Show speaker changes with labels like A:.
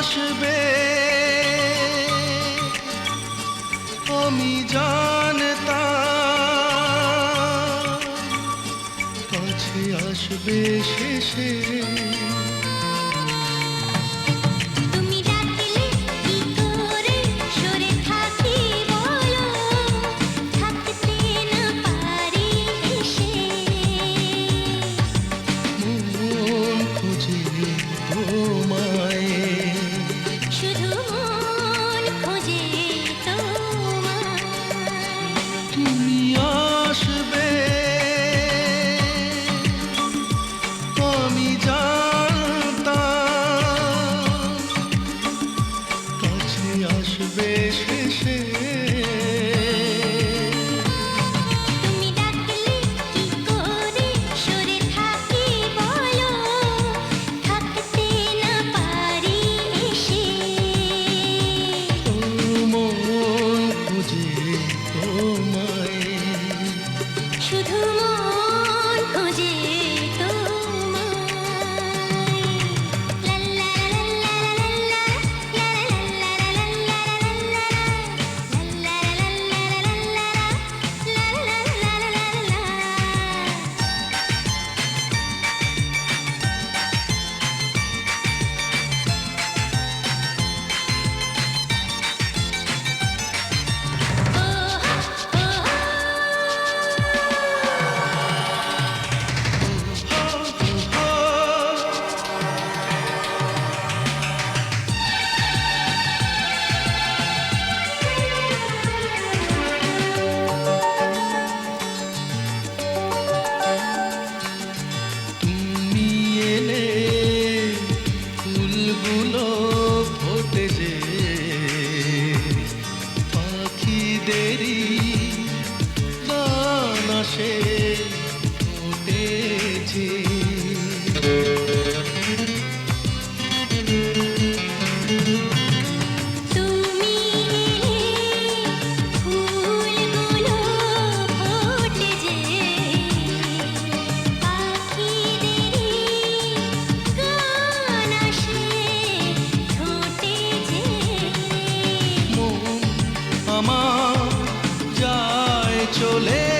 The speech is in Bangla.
A: আসবে আমি জানতাম কাছে আসবে শেষে। চলে